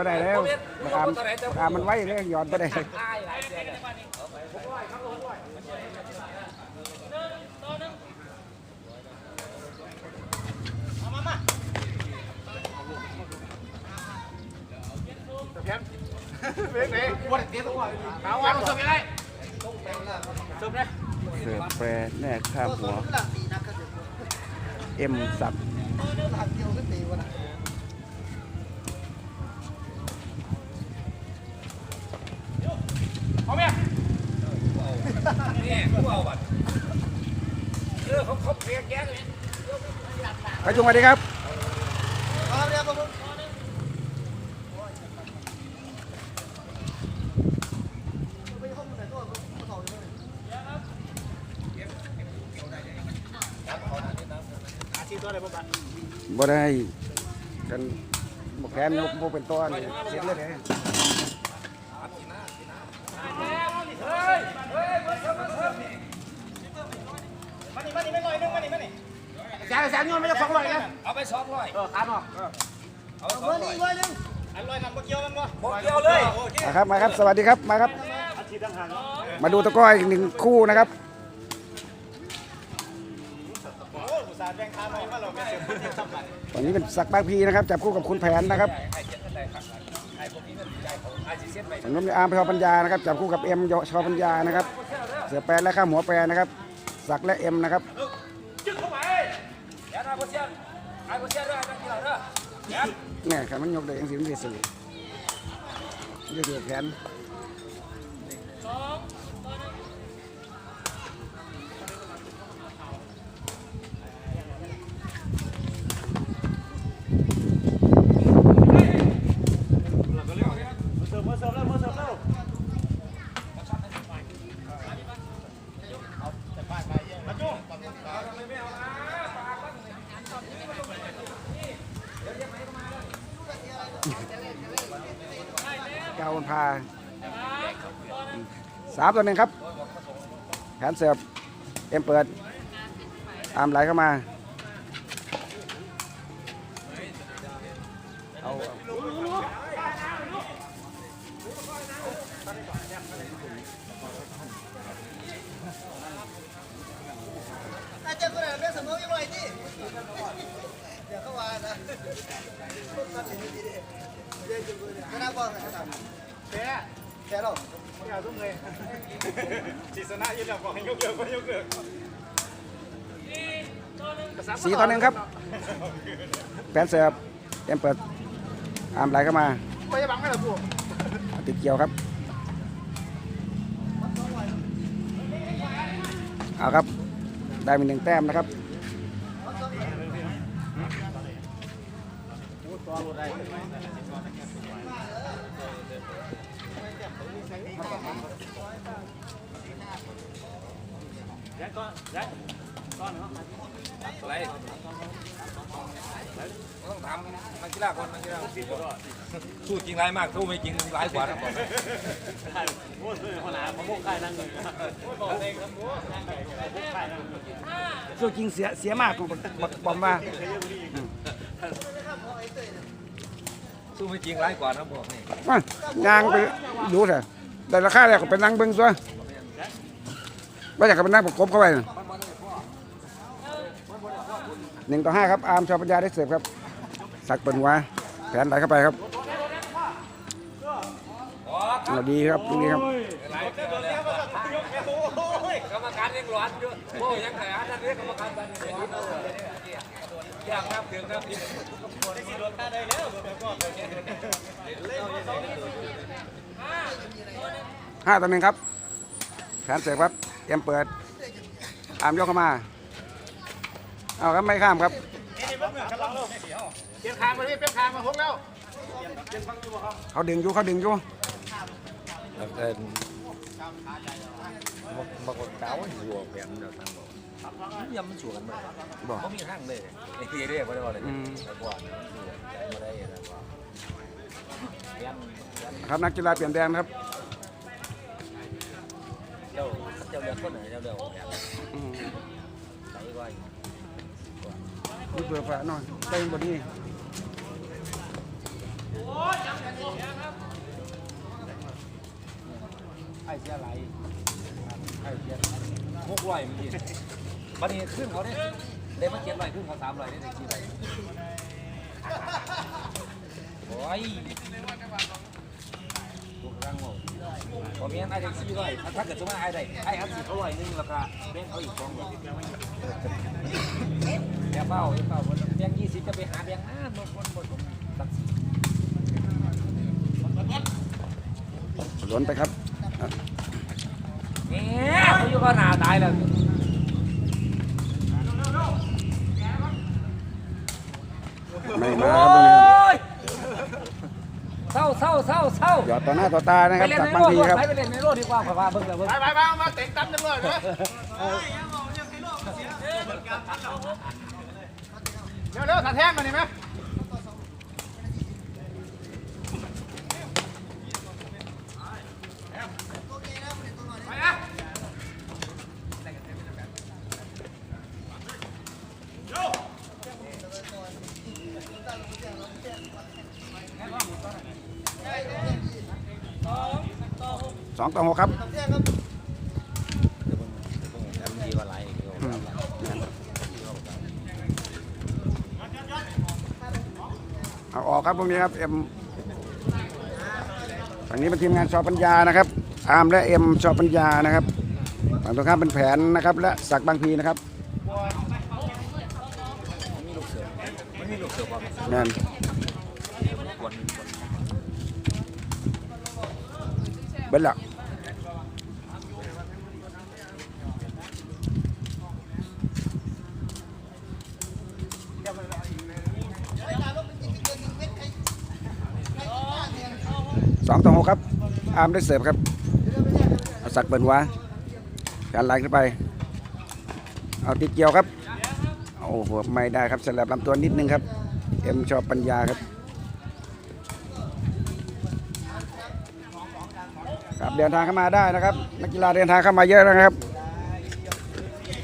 หยอดไปได้แล้วปากกามปากกามันไว้เลยหยอดไปได้ตายหลายเดือนเลยเสือแปรแน่ข้ามหัว เอ็มสับ นี่ผู้เอาบัตรเออเขาเขาเพียงแก๊สเลยไปจุงมาดีครับบ่ได้กันบ่แขนยกบ่เป็นตัวนี่เสียเลยเด้ แส นแสนเงินไม่จะสองร้อยนะเอาไปสองร้อยเออขาดเนาะเอาไปสองร้อยร้อยนึงอันร้อยนั่นบ่เกี่ยวกันบ่บอกเดียวเลยมาครับมาครับสวัสดีครับมาครับ มาดูตะกร้ออีกหนึ่งคู่นะครับโอ้อุตส่าห์แบ่งขาหน่อยมาเราไม่เสียคนที่ทำบัตรตอนนี้เป็นสักดิ์บางพีนะครับจับคู่กับคุณแผนนะครับไอ้เจ็ดอะไรครับไอ้พวกนี้มันใจเขาไอ้สิเส้นไปฝั่งนู้นเป็นอาร์มพชปัญญานะครับจับคู่กับเอ็มชอปัญญานะครับ เสือแปรและข้ามหัวแปรนะครับ สักดิ์และเอ็มนะครับ เชี่ยด้วยไอ้พวกเชี่ยด้วยอย่าเนี่ยขันมันยกเลยเองสิมันสิสื่อยืดเหยียดแขนเสิร์ฟมาเสิร์ฟแล้วมาเสิร์ฟแล้ว เก้าวันพา สามตัวหนึ่งครับแผนเสิร์ฟเอ็มเปิดตามไหลเข้ามาเอาอาจารย์คนไหนเรื่องสมองยังไงที่เดี๋ยวเข้ามานะคณะบอลนะครับแพ้แพ้หรอ ไม่เอาตุ้มเลยจิตนายืนหลับบอกให้ยกเลิกก็ยกเลิกสี่ต่อหนึ่งครับ แผนเสิร์ฟเอ็มเปิดตามไหลเข้ามาไม่จะบังไม่หรอพวกติดเกี่ยวครับ เอาครับ ได้เป็นหนึ่งแต้มนะครับ อนเนาะไรต้องถามนักกีฬาคนนักกีฬาสู้จริงร้ายมากสู้ไม่จริงร้ายกว่านะบอกสู้จริงเสียเสียมากผมบอกมาสู้ไม่จริงร้ายกว่านะบอกนี่ยางไปดูเถอะ ได้ราคาแล้วก็ไปนั่งเบิ้งซัวว่าอยากจะไปนั่งประกบเข้าไปน่ะหนึ่งต่อห้าครับอาร์มชอปัญญาได้เสิร์ฟครับ สักเปิดหัวแผนไหลเข้าไปครับเอาดีครับลูกนี้ครับกรรมการยังร้อนอยู่โอ้ยังไงอะท่านเรียกกรรมการบันเทิงอยากนับถึงนับที่ ห้าต่อหนึ่งครับแผนเสิร์ฟครับเตรียมเปิดอาร์มยกเข้ามาเอาครับไม่ข้ามครับเปลี่ยนคางมาดิเปลี่ยนคางมาพกแล้วเขาดึงอยู่เขาดึงอยู่แล้วก็บางคนเก้าหัวแผ่นเดียวทั้งหมดยำมันสวนมันบอกเขามีห้างเลยไอ้ที่เรียกว่าอะไรอืมแต่กว่าไม่ได้แล้วก็ยันครับนักกีฬาเปลี่ยนแดนครับเจ้าเจ้าเลือกคนไหนเจ้าเลือกออกแบบใส่ไว้มีเบอร์ฝาหน่อยไปบนนี้ไอ้เสียไรไอ้เสียหกร้อยมันดีบันนี้ขึ้นเขาเนี่ยเด้มาเจ็ดร้อยขึ้นเขาสามร้อยได้ได้กี่ร้อยโอ้ย ผมดพอมีอันไอ้ได้สี่ร้อยถ้าเกิดสมมติไอ้ใดไอ้อันสีเขาร้อยหนึงราคาแบ่งเขาอีกสองร้อยอย่าเป้าอย่าเป้าแบ่งยี่สิบจะไปหาแบ่งห้าหมดคนหมดตักสีหล้นไปครับเนี่ยเขาอยู่ก็หนาตายแล้ว ไม่ โอ มาครับตรงนี้ครับ้ยเศร้าเศร้าเศร้าเศร้าหยอดต่อหน้าต่อตานะคไปรับเล่นจากในบางโลกทีครับ ไปเล่นในโลกดีกว่าขอพาเบิ่งเลยเบิ่งไปไปไปมาเต็งตั้มจังเลยเนอะเร็วเร็วถัดแท่งมาหนิไหม สองต่อหกครับเอาออกครับพวกนี้ครับเอ็มฝั่งนี้เป็นทีมงานชอปัญญานะครับอาร์มและเอ็มชอปัญญานะครับฝั่งตรงข้ามเป็นแผนนะครับ และสักบางพีนะครับ มันมีลูกเสือความ นั่น กวน เบิ้ลละ สองต่อหกครับ อาร์มได้เสิร์ฟครับเอาสักเปิดหัวการไหลขึ้นไป เอาติดเกี่ยวครับ โอ้โห ไม่ได้ครับสลับลำตัวนิดนึงครับ เอ็มชอบปัญญาครับ ครับเดินทางเข้ามาได้นะครับ นักกีฬาเดินทางเข้ามาเยอะนะครับ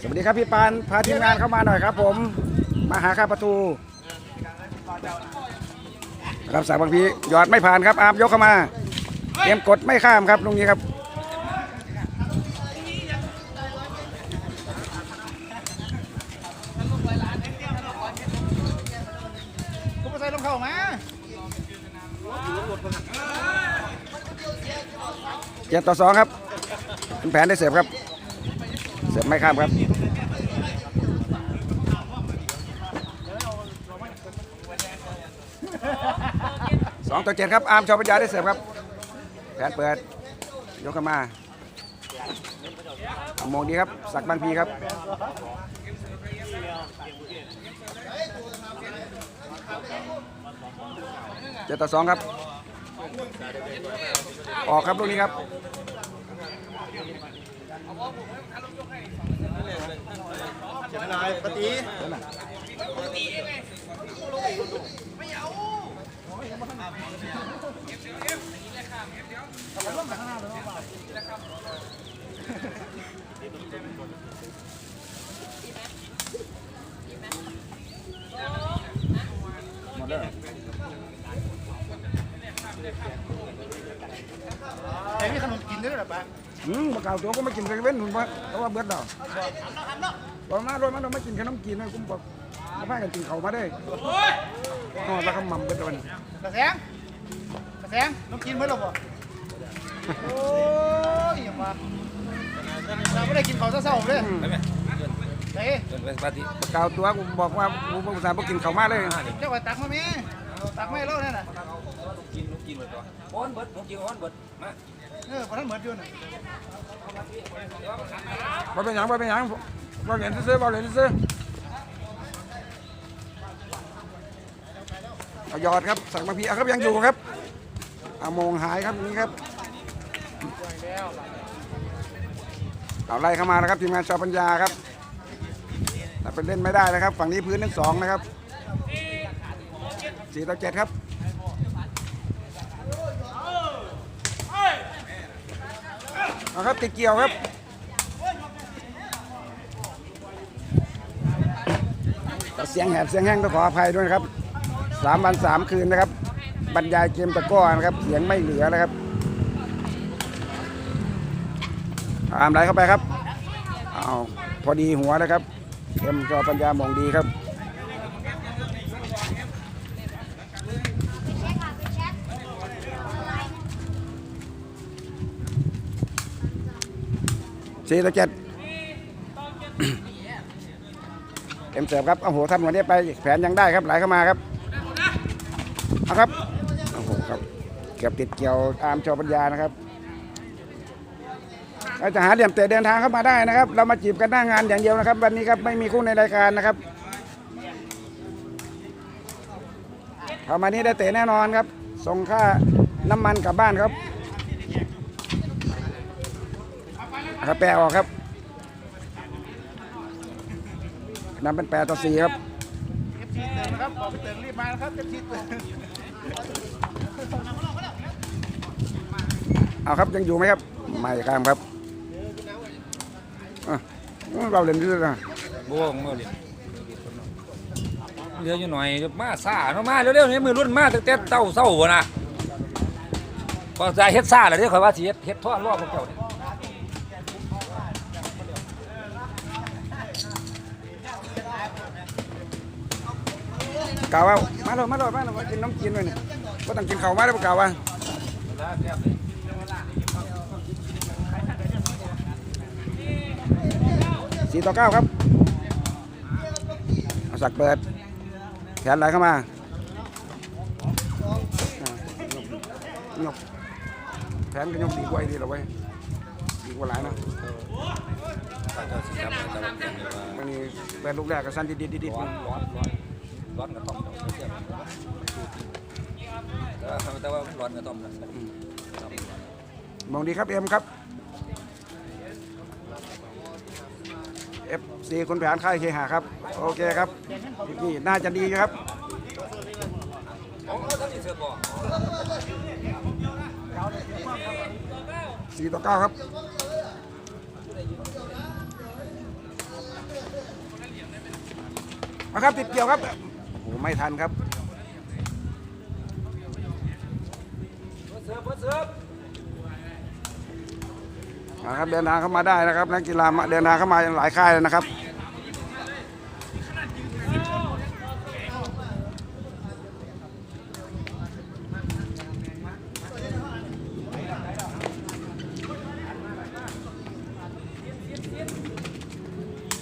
สวัสดีครับพี่ปาน พาทีมงานเข้ามาหน่อยครับผม มาหาข้าประตูครับสายบางพีหยอดไม่ผ่านครับอาร์มยกเข้ามาเตรียมกดไม่ข้ามครับตรงนี้ครับกูไปใส่ลงเข้ามาเจ็ดต่อสองครับเป็นแผนได้เสียบครับ เสียบไม่ข้ามครับสอง ต่อเจ็ดครับ อาร์มชอปัญญาได้เสียบครับ แผนเปิด ยกเข้ามาอมองดีครับ สักบางพีครับ เจ็ดต่อสองครับ ออกครับลูกนี้ครับเจ็บนายปฏิ แต่มีขนมกินด้วยเหรอปะอืมบักเก่าตัวก็ไม่กินเซเว่นหุ่นว่าเพราะว่าเบิดดอกบอกมารถมันเราไม่กินขนมกินนะกุ้มบอก พากันกินเขาวมาได้นอนแล้วก็หมั่มเบิดวันกระแสงกระแสงน้ำกินเมื่อหรอปะโอ้ยอย่ามาเราไม่ได้กินข้าวเศร้าๆเลยไปไหมเฮ้ยจนเป็นปฏิบักเก่าตัวกูบอกว่ากูบอกสาห์บ่กินเขาวมาเลยเจ้าไปตักมาไหมตักไม่เล่าเนี่ยนะกินลูกกินหมดตัวอ้อนเบิดผมกินอ้อนเบิดมาเออพอท่านเหมือนอยู่น่ะบ่เป็นหยังบ่เป็นหยังบ่เล่นซื้อๆบ่เล่นซื้อ เอายอดครับสั่งมาพีเอาครับยังอยู่ครับเอาโมงหายครับนี่ครับเอาไล่เข้ามานะครับทีมงานชาวปัญญาครับแต่เป็นเล่นไม่ได้นะครับ ฝั่งนี้พื้นทั้งสองนะครับสี่ต่อเจ็ดครับเอาครับติดเกี่ยวครับเสียงแหบเสียงแห้งต้องขออภัยด้วยนะครับ สามวันสามคืนนะครับ บรรยายเกมตะก้อนะครับเสียงไม่เหลือนะครับตามไหลเข้าไปครับเอาพอดีหัวนะครับเอ็มจอปัญญามองดีครับสี่ต่อเจ็ดเอ็มเสิร์ฟครับโอ้โหทำหัวนี้ไป แผนยังได้ครับ ไหลเข้ามาครับ ครับโอ้โหครับเกือบติดเกี่ยวอาร์มจอปัญญานะครับเราจะหาเหลี่ยมเตะเดินทางเข้ามาได้นะครับ เรามาจีบกันหน้างานอย่างเดียวนะครับ วันนี้ครับไม่มีคู่ในรายการนะครับเข้ามานี้ได้เตะแน่นอนครับ ส่งค่าน้ำมันกลับบ้านครับครับแปลออกครับนำเป็นแปดต่อสี่ครับเอฟซีเติมนะครับบอกไปเติมรีบมานะครับเอฟซีเติม เอาครับยังอยู่ไหมครับ ไม่ข้ามครับเราเล่นด้วยนะบ่วงเมื่อเรียนเหลืออยู่หน่อยมาซ่าเนาะมาเร็วๆนี่มือรุ่นมาตั้งแต่เต้าเศร้าบ่นะพอจะเฮ็ดซ่าแล้วเด้ข่อยว่าสิเฮ็ดเฮ็ดทอดรอบพวกเจ้านี่ กล่าวว่ามาโหลดมาโหลดมาโหลดมากินน้ำกินด้วยนี่ก็ต้องกินข้าวมาได้ปะกล่าวว่าสี่ต่อเก้าครับเอาสักเปิดแขนไหลเข้ามาอ่ายกแขนก็ยกดีกว่าไอ้ดีหรอเว้ดีกว่าหลายนะมันนี่เป็นลูกแรกก็สั้นดิดดิดดิดิร้อนร้อนร้อนร้อนกระต้อม เนาะเทียบแต่ว่าร้อนกระต้มนะมองดีครับเอ็มครับ FC คนแผนค่ายเคหาครับ โอเคครับนี่น่าจะดีครับของเขาท่านนี่อบ่4ต่อ9ครับมาครับติดเกี่ยวครับ โอ้โหไม่ทันครับเสือเสือมาครับเดินทางเข้ามาได้นะครับนักกีฬามาเดินทางเข้ามาหลายค่ายเลยนะครับ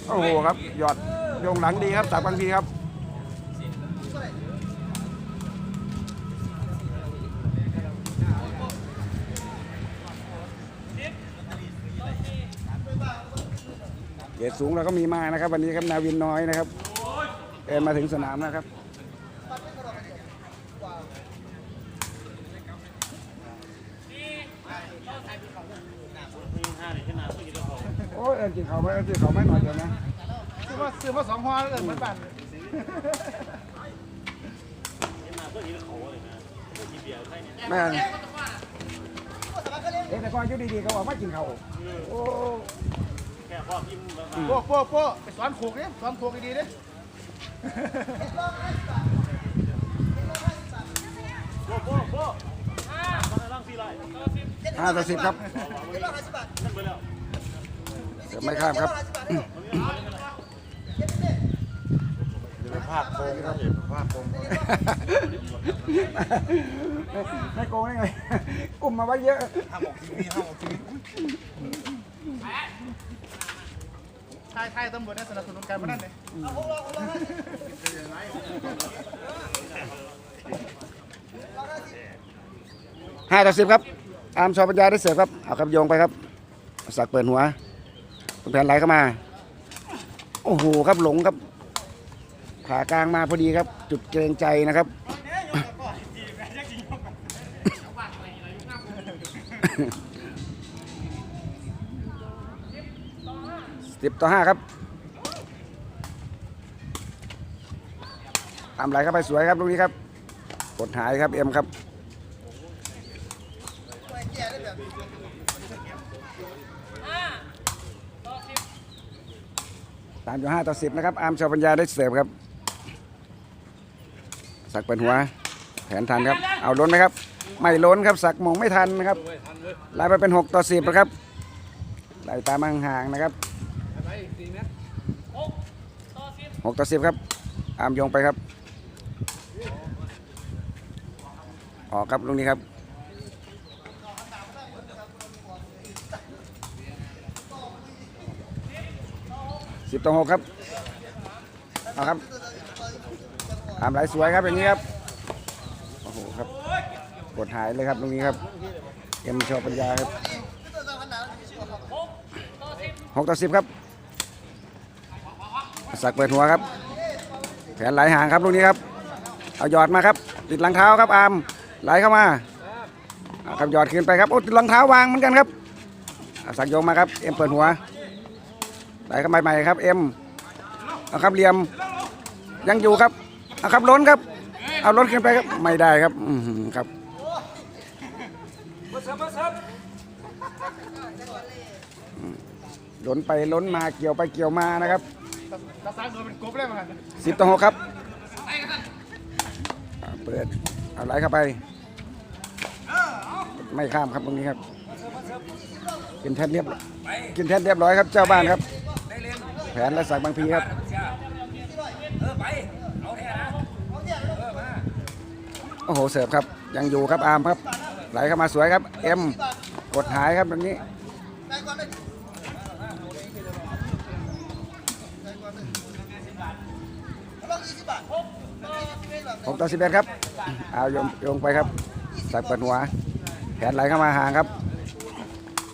โอ้โหครับ หยอดโยงหลังดีครับจากบางทีครับ รดสูงเราก็มีมานะครับ วันนี้ครับนาวินน้อยนะครับเอ็นมาถึงสนามนะครับโอ้ยเอ็นกินเขาวไหมเอ็นกินเขาวไหมหน่อยเดียวนะซื้อมาซื้อมาสองห่อแล้วเออเหมือนบ้านแม่นเอ็นแต่ก่อนอยู่ดีๆเขาบอกว่ากินเขาวโอ้ โป๊ะโป๊ะโป๊ะไปสอนโขกเนี่ยสอนโขกดีๆเนี่ยห้าต่อสิบครับเกือบไม่ข้ามครับภาคโกงครับภาคโกงไม่โกงได้ไงอุ้มมาไว้เยอะห้ามออกทีวีห้ามออกทีวี ทายทายตำรวจเนี่ยสนับสนุนการพนันเลยห้าต่อสิบครับ อามชอปัญญาได้เสิร์ฟครับ เอาครับโยงไปครับ สักเปิดหัวคุณแผนไหลเข้ามา โอ้โหครับหลงครับ ขากลางมาพอดีครับ จุดเกรงใจนะครับ สิบต่อห้าครับตามไหลเข้าไปสวยครับลูกนี้ครับกดหายครับเอ็มครับตามอยู่ห้าต่อสิบนะครับอาร์มชาวปัญญาได้เสิร์ฟครับ สักเปิดหัว แผนทันครับ เอาล้นไหมครับ ไม่ล้นครับ สักมองไม่ทันนะครับไล่ไปเป็นหกต่อสิบนะครับไล่ตามห่างๆนะครับ ไปอีกสี่เมตร หกต่อสิบครับ อามยงไปครับ ออกครับลูกนี้ครับ สิบต่อหกครับ เอาครับ อามไหลสวยครับอย่างนี้ครับ โอ้โหครับ กดหายเลยครับตรงนี้ครับ เอ็มโชว์ปัญญาครับหกต่อสิบครับ สักเปิดหัวครับแขนไหลห่างครับลูกนี้ครับ เอาหยอดมาครับ ติดหลังเท้าครับอามไหลเข้ามาเอาครับหยอดขึ้นไปครับโอ้ติดหลังเท้าวางเหมือนกันครับเอาสักโยงมาครับเอ็มเปิดหัวไหลเข้ามาใหม่ครับเอ็มเอาครับเหลี่ยมยังอยู่ครับเอาครับล้นครับ เอาล้นขึ้นไปครับไม่ได้ครับอือหือครับล้นไปล้นมาเกี่ยวไปเกี่ยวมานะครับ ตาสางโดนเป็นกบเลยมั้งสิบต่อหกครับอ่าเปิดเอาไหลเข้าไป ไม่ข้ามครับตรงนี้ครับ กินแทนเรียบกินแทนเรียบร้อยครับ เจ้าบ้านครับได้เล่นแผนและสักบางพีครับโอ้โหเสิร์ฟครับ ยังอยู่ครับอาร์มครับ ไหลเข้ามาสวยครับเอ็มกดหายครับตรงนี้ ผมต่อสิบเอ็ดครับเอาโยงโยงไปครับสักเปิดหัวแขนไหลเข้ามาห่างครับ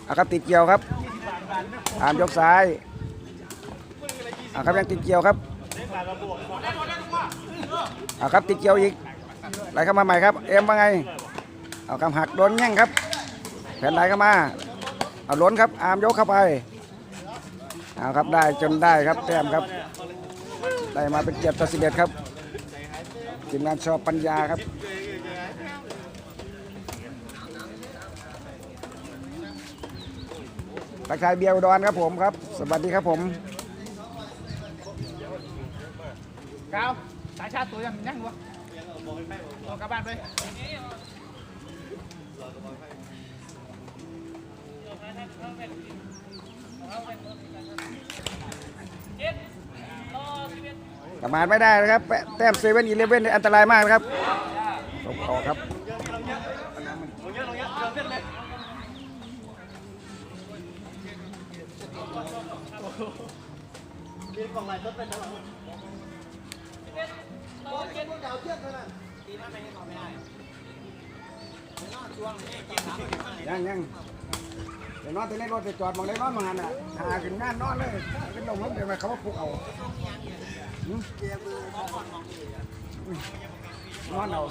เอาครับติดเกี่ยวครับอามยกซ้ายเอาครับยังติดเกี่ยวครับเอาครับติดเกี่ยวอีกไหลเข้ามาใหม่ครับ เอ็มว่าไงเอาคำหักโดนแง่งครับ แขนไหลเข้ามาเอาล้นครับ อามยกเข้าไปเอาครับได้จนได้ครับแต้มครับได้มาเป็นเจ็ดต่อสิบเอ็ดครับ ทีมงานชอบปัญญาครับตักทายเบียร์อุดรครับผมครับ สวัสดีครับผมก้าวสายชาติตัวยังยังวะตัวกลับบ้านไป ประมาณไม่ได้นะครับแต้มเซเว่นอีเลเว่นอันตรายมากนะครับตบออครับยังยัง เดี๋ยวนอนที่ในรถจะจอดมองเลยนอนมองหันอะหาขึ้นงานนอนเลยขึ้นลงรถเดี๋ยวมาเขาว่าปลุกเอานอนเอา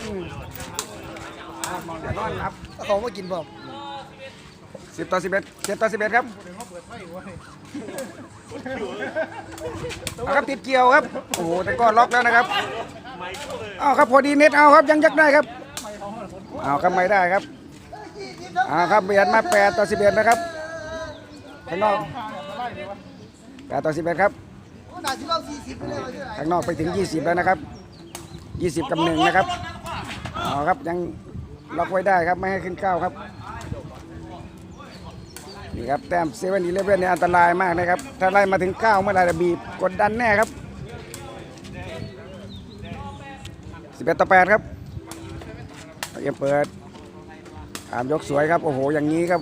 อืมมองเดี๋ยวนอนรับเขาไมากินบ่สิบต่อสิบเอ็ดเจ็ดต่อสิบเอ็ดครับเอาครับติดเกี่ยวครับ โอ้โหแต่ก็ล็อกแล้วนะครับเอาครับพอดีเน็ตเอาครับยังยักได้ครับเอาครับไม่ได้ครับ อาครับเบียดมาแปดต่อสิบเอ็ดนะครับข้างนอกแปดต่อสิบเอ็ดครับหนาที่เราสี่สิบไปเลยใช่ไหมข้างนอกไปถึง20แล้วนะครับ20กับหนึ่งนะครับเอาครับยังล็อกไว้ได้ครับไม่ให้ขึ้นเก้าครับนี่ครับแต้มเซเว่นอีเลฟเว่นเนี่ยอันตรายมากนะครับ ถ้าไล่มาถึง9เมื่อไหรจะบีบกดดันแน่ครับ11ต่อ8ครับเอ็มเปิดอามยกสวยครับ โอ้โห อย่างนี้ครับ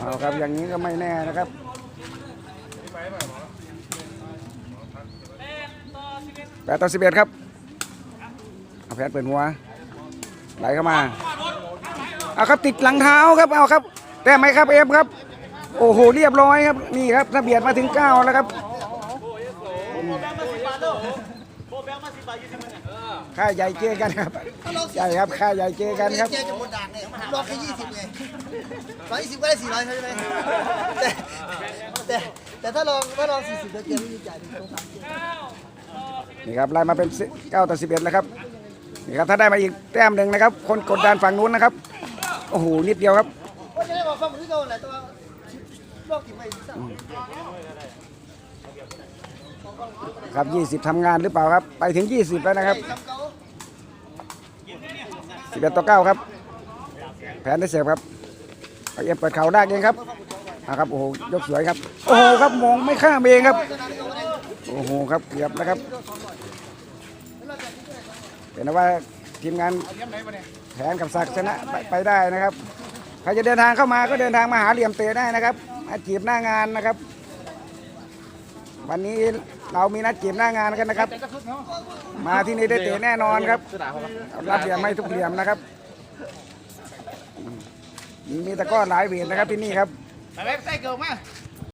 เอาครับ อย่างนี้ก็ไม่แน่นะครับแปดต่อสิบเอ็ดครับ เอาแพทเปิดหัว ไหลเข้ามา เอาครับติดหลังเท้าครับ เอาครับ แต่ไหมครับเอฟครับ โอ้โห เรียบร้อยครับ นี่ครับถ้าเบียดมาถึงเก้าแล้วครับ ค่าใหญ่เจอกันครับใหญ่ครับค่าใหญ่เจอกันครับเจ๊จะหมดด่างเลยรอบแค่ยี่สิบไงร้อยยี่สิบก็ได้สี่ร้อยใช่ไหมแต่แต่แต่ถ้าลองถ้าลองสี่สิบเดี๋ยวเจ๊ไม่มีจ่ายถึงสองสามเจ๊นี่ครับไล่มาเป็นเก้าต่อสิบเอ็ดแล้วครับนี่ครับถ้าได้มาอีกแต้มหนึ่งนะครับ คนกดดันฝั่งนู้นนะครับโอ้โหนิดเดียวครับว่าจะได้บอกฟังที่โดนแหละตัวรอบกี่ใบสั่ง ครับ 20ทำงานหรือเปล่าครับ ไปถึง 20 แล้วนะครับทำเขา11 ต่อ 9 ครับ แผนได้เสิร์ฟครับเอ็มเปิดเข่าได้เองครับนะครับโอ้โหยกสวยครับ โอ้โหครับมองไม่ข้ามเองครับ โอ้โหครับเกือบนะครับเป็นว่าทีมงานแผนกับศักดิ์ชนะไปไปได้นะครับใครจะเดินทางเข้ามาก็เดินทางมาหาเหลี่ยมเตะได้นะครับมาจีบหน้างานนะครับ วันนี้ เรามีนัดจีบหน้างานกันนะครับแต่จะขึ้นเนาะมาที่นี่ได้เตะแน่นอนครับรับเหลี่ยมไม่ทุกเหลี่ยมนะครับอืมมีตะกร้อหลายเวทนะครับที่นี่ครับไปแบ็คไส้เกิลมาค